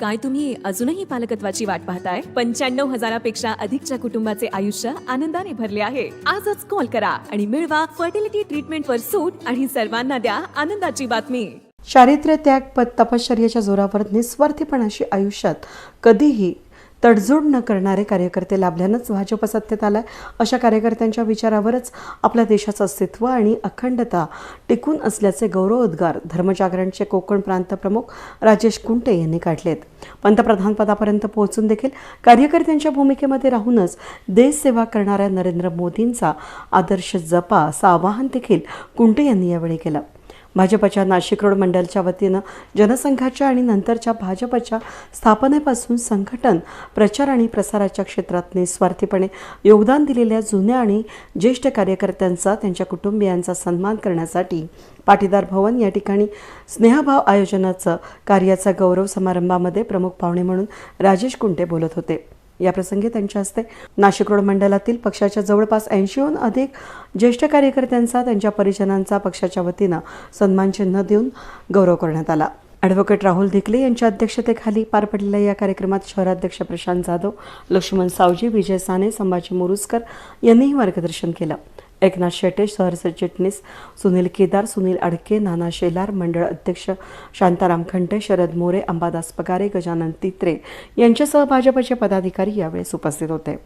काय तुम्ही अजूनही पालकत्वाची वाट पाहताय? पंच्याण्णव हजारापेक्षा अधिकच्या कुटुंबाचे आयुष्य आनंदाने भरले आहे. आजच कॉल करा आणि मिळवा फर्टिलिटी ट्रीटमेंटवर सूट आणि सर्वांना द्या आनंदाची बातमी. चारित्र्य त्याग तपश्चर्याच्या जोरावर निस्वार्थीपणाशी आयुष्यात कधीही तडजोड न करणारे कार्यकर्ते लाभल्यानंच भाजप सत्तेत आलाय. अशा कार्यकर्त्यांच्या विचारावरच आपल्या देशाचं अस्तित्व आणि अखंडता टिकून असल्याचे गौरवोद्गार धर्मजागरणचे कोकण प्रांत प्रमुख राजेश कुंटे यांनी काढलेत. पंतप्रधान पदापर्यंत पोहोचून देखील कार्यकर्त्यांच्या भूमिकेमध्ये राहूनच देशसेवा करणाऱ्या नरेंद्र मोदींचा आदर्श जपा असं आवाहन देखील कुंटे यांनी यावेळी केलं. भाजपच्या नाशिक रोड मंडलच्या वतीनं जनसंघाच्या आणि नंतरच्या भाजपच्या स्थापनेपासून संघटन प्रचार आणि प्रसाराच्या क्षेत्रात निस्वार्थीपणे योगदान दिलेल्या जुन्या आणि ज्येष्ठ कार्यकर्त्यांचा त्यांच्या कुटुंबियांचा सन्मान करण्यासाठी पाटीदार भवन या ठिकाणी स्नेहभाव आयोजनाचं कार्याचा गौरव समारंभामध्ये प्रमुख पाहुणे म्हणून राजेश कुंटे बोलत होते. याप्रसंगी त्यांच्या हस्ते नाशिक रोड मंडलातील पक्षाच्या जवळपास ऐंशीहून अधिक ज्येष्ठ कार्यकर्त्यांचा त्यांच्या परिजनांचा पक्षाच्या वतीनं सन्मानचिन्ह देऊन गौरव करण्यात आला. ॲडव्होकेट राहुल धिकले यांच्या अध्यक्षतेखाली पार पडलेल्या या कार्यक्रमात शहराध्यक्ष प्रशांत जाधव लक्ष्मण सावजी विजय साने संभाजी मोरुसकर यांनीही मार्गदर्शन केलं. एकनाथ शेटे शहर सरचिटणीस सुनील केदार सुनील अडके नाना शेलार मंडळ अध्यक्ष शांताराम खंटे शरद मोरे अंबादास पगारे गजानन तित्रे यांच्यासह भाजपचे पदाधिकारी यावेळेस उपस्थित होते.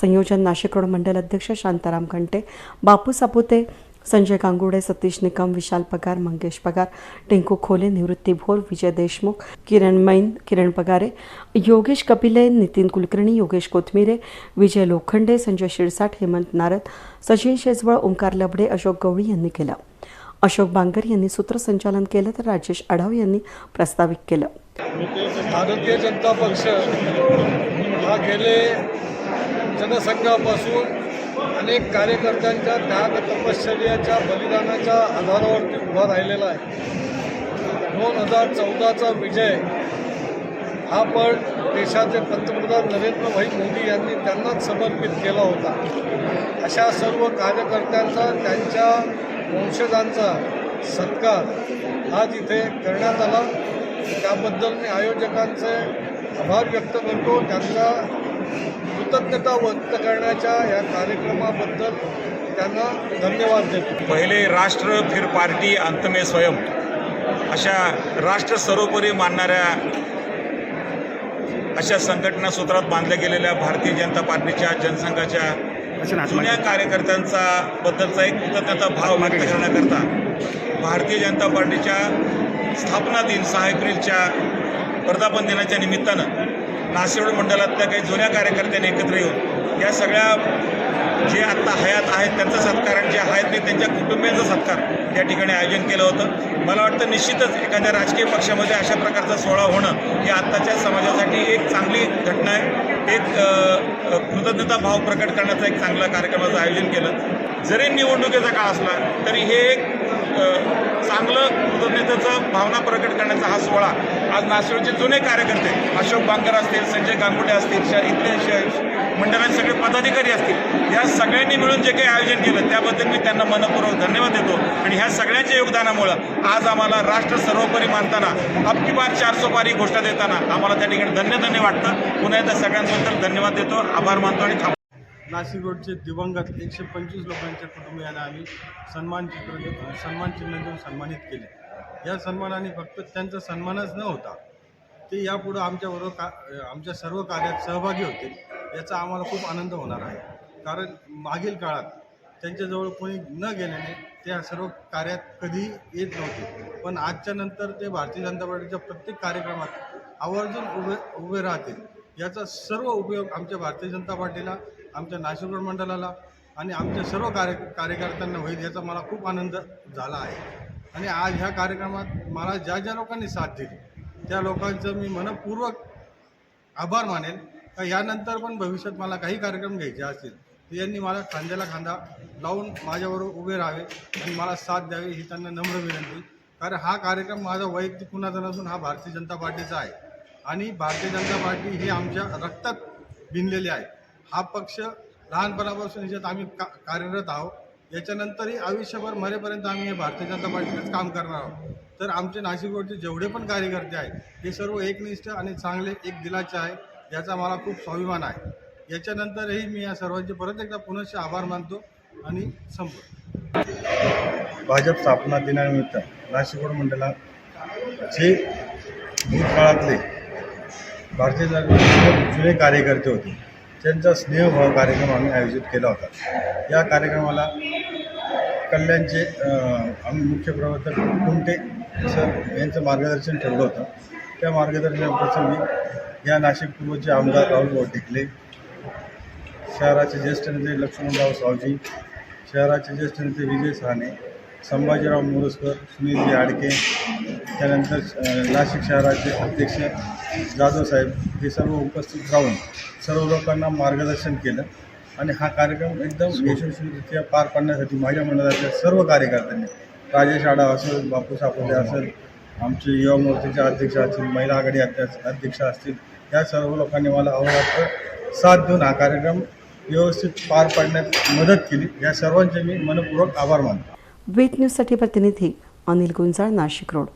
संयोजन नाशिक रोड मंडल अध्यक्ष शांताराम खंटे बापू सापुते संजय गांगुडे सतीश निकम विशाल पगार मंगेश पगार टिंकू खोले निवृत्ती भोर विजय देशमुख किरण मैन किरण पगारे योगेश कपिले नितीन कुलकर्णी योगेश कोथमिरे विजय लोखंडे संजय शिरसाट हेमंत नारद सचिन शेजवळ ओंकार लबडे अशोक गवळी यांनी केलं. अशोक बांगर यांनी सूत्रसंचालन केलं तर राजेश आढाव यांनी प्रस्तावित केलं. भारतीय जनता पक्ष हा गेले जनसंघापासून अनेक कार्यकर्त्यांच्या त्याग तपश्चर्याच्या बलिदानाच्या आधारावरती उभा राहिलेला आहे. दोन हजार चौदाचा विजय हा पण देशाचे पंतप्रधान नरेंद्रभाई मोदी यांनी त्यांनाच समर्पित केला होता. अशा सर्व कार्यकर्त्यांचा त्यांच्या वंशजांचा सत्कार आज इथे करण्यात आला. त्याबद्दल मी आयोजकांचे आभार व्यक्त करतो. त्यांचा कृतज्ञता व्यक्त करण्याच्या या कार्यक्रमाबद्दल त्यांना धन्यवाद देतो. पहिले राष्ट्र फिर पार्टी अंत में स्वयं. अशा राष्ट्र सर्वोपरी मानणाऱ्या अशा संघटना सूत्रात बांधल्या गेलेल्या भारतीय जनता पार्टीच्या जनसंघाच्या जुन्या कार्यकर्त्यांचा बद्दलचा एक कृतज्ञता भाव व्यक्त करण्याकरता भारतीय जनता पार्टीच्या स्थापना दिन सहा एप्रिलच्या वर्धापन दिनाच्या निमित्तानं नाशिरोड मंडळातल्या काही जुन्या कार्यकर्त्यांनी एकत्र येऊन या सगळ्या जे आत्ता हयात आहेत त्यांचा सत्कार आणि जे आहेत नाही त्यांच्या कुटुंबियांचा सत्कार या ठिकाणी आयोजन केलं होतं. मला वाटतं निश्चितच एखाद्या राजकीय पक्षामध्ये अशा प्रकारचा सोहळा होणं ही आत्ताच्या समाजासाठी एक चांगली घटना आहे. एक कृतज्ञता भाव प्रकट करण्याचा एक चांगला कार्यक्रमाचं आयोजन केलं. जरी निवडणुकीचा काळ असला तरी हे एक चांगलं कृतज्ञतेचं भावना प्रकट करण्याचा हा सोहळा आज नाशिकचे जुने कार्यकर्ते अशोक बांगर असतील संजय गांगुडे असतील श इथले मंडळाचे सगळे पदाधिकारी असतील या सगळ्यांनी मिळून जे काही आयोजन केलं त्याबद्दल मी त्यांना मनपूर्वक धन्यवाद देतो. आणि ह्या सगळ्यांच्या योगदानामुळं आज आम्हाला राष्ट्र सर्वोपरी मानताना अबकी बार चार सोपारी घोषणा देताना आम्हाला त्या ठिकाणी धन्य धन्य वाटतं. पुन्हा एकदा सगळ्यांबद्दल धन्यवाद देतो आभार मानतो आणि थांबतो नाशिक रोडचे दिवंगत एकशे पंचवीस लोकांच्या कुटुंबियांना आम्ही सन्मान चित्र देऊन सन्मान चिन्ह देऊन सन्मानित केले. या सन्मानाने फक्त त्यांचा सन्मानच न होता ते यापुढं आमच्याबरोबर का आमच्या सर्व कार्यात सहभागी होतील याचा आम्हाला खूप आनंद होणार आहे. कारण मागील काळात त्यांच्याजवळ कोणी न गेल्याने त्या सर्व कार्यात कधी येत नव्हते. पण आजच्या नंतर ते भारतीय जनता पार्टीच्या प्रत्येक कार्यक्रमात आवर्जून उभे उभे राहतील. याचा सर्व उपयोग आमच्या भारतीय जनता पार्टीला आमच्या नाशिक मंडळाला आणि आमच्या सर्व कार्य कार्यकर्त्यांना होईल याचा मला खूप आनंद झाला आहे. आणि आज ह्या कार्यक्रमात मला ज्या ज्या लोकांनी साथ दिली त्या लोकांचं मी मनपूर्वक आभार मानेल. का यानंतर पण भविष्यात मला काही कार्यक्रम घ्यायचे असतील तर यांनी मला खांद्याला खांदा लावून माझ्याबरोबर उभे राहावे आणि मला साथ द्यावी ही त्यांना नम्र विनंती. कारण हा कार्यक्रम माझा वैयक्तिक कुणाचा नसून हा भारतीय जनता पार्टीचा आहे. आणि भारतीय जनता पार्टी ही आमच्या रक्तात भिनलेली आहे. हा पक्ष लहानपणापासून याच्यात आम्ही का कार्यरत आहोत. याच्यानंतरही आयुष्यभर मरेपर्यंत आम्ही हे भारतीय जनता पार्टीचंच काम करणार आहोत. तर आमचे नाशिक रोडचे जेवढे पण कार्यकर्ते आहेत हे सर्व एकनिष्ठ आणि चांगले एक दिलाचे आहे याचा मला खूप स्वाभिमान आहे. याच्यानंतरही मी या सर्वांचे परत एकदा पुनश्च आभार मानतो आणि संपतो. भाजप स्थापना दिनानिमित्त नाशिक रोड मंडळात जे भूतकाळातले भारतीय जनता जुने कार्यकर्ते होते त्यांचा स्नेहभाव कार्यक्रम आम्ही आयोजित केला होता. या कार्यक्रमाला कल्याणचे आम्ही मुख्य प्रवर्तक कुंटे सर यांचं मार्गदर्शन ठेवलं होतं. त्या मार्गदर्शनाप्रसंगी या नाशिक पूर्वचे आमदार राहुल टिकले शहराचे ज्येष्ठ नेते लक्ष्मणराव सावजी शहराचे ज्येष्ठ नेते विजय सहाणे संभाजीराव मोरसकर सुनीलजी आडके त्यानंतर नाशिक शहराचे अध्यक्ष जाधव साहेब हे सर्व उपस्थित राहून सर्व लोकांना मार्गदर्शन केलं. आणि हा कार्यक्रम एकदम यशस्वीरित्या पार पाडण्यासाठी माझ्या मंडळातल्या सर्व कार्यकर्त्यांनी राजेश आडा असेल बापू सापोते असेल आमचे युवा मोर्चाचे अध्यक्ष असतील महिला आघाडी अध्यक्ष असतील या सर्व लोकांनी मला अहोरात्र साथ देऊन हा कार्यक्रम व्यवस्थित पार पाडण्यात मदत केली. या सर्वांचे मी मनपूर्वक आभार मानतो. वेट न्यूजसाठी प्रतिनिधी अनिल गुंजाळ नाशिक रोड.